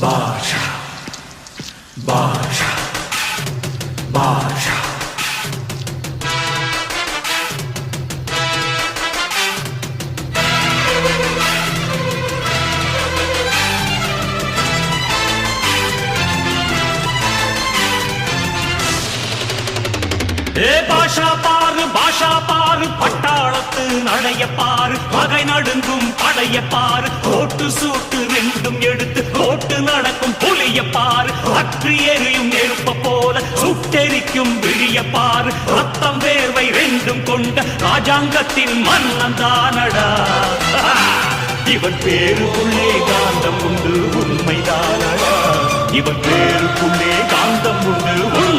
பாஷா பாஷா ஏ பாஷா பாரு பாஷா பாரு பட்டாளத்து நடைய பாரு பகை நடுங்கும் படைய பாரு கோட்டு சூட்டு ரெண்டும் எடுத்து போட்டு நடக்கும் புலிய பாரு. அற்றி எரியும் நெருப்ப போல சுட்டெரிக்கும் விழிய பாரு. ரத்தம் வேர்வை ரெண்டும் கொண்ட ராஜாங்கத்தின் மன்னன் தானடா. இவன் பேருக்குள்ளே காந்தம் உண்டு உண்மைதானடா. இவன் பேருக்குள்ளே காந்தம் உண்டு உண்மை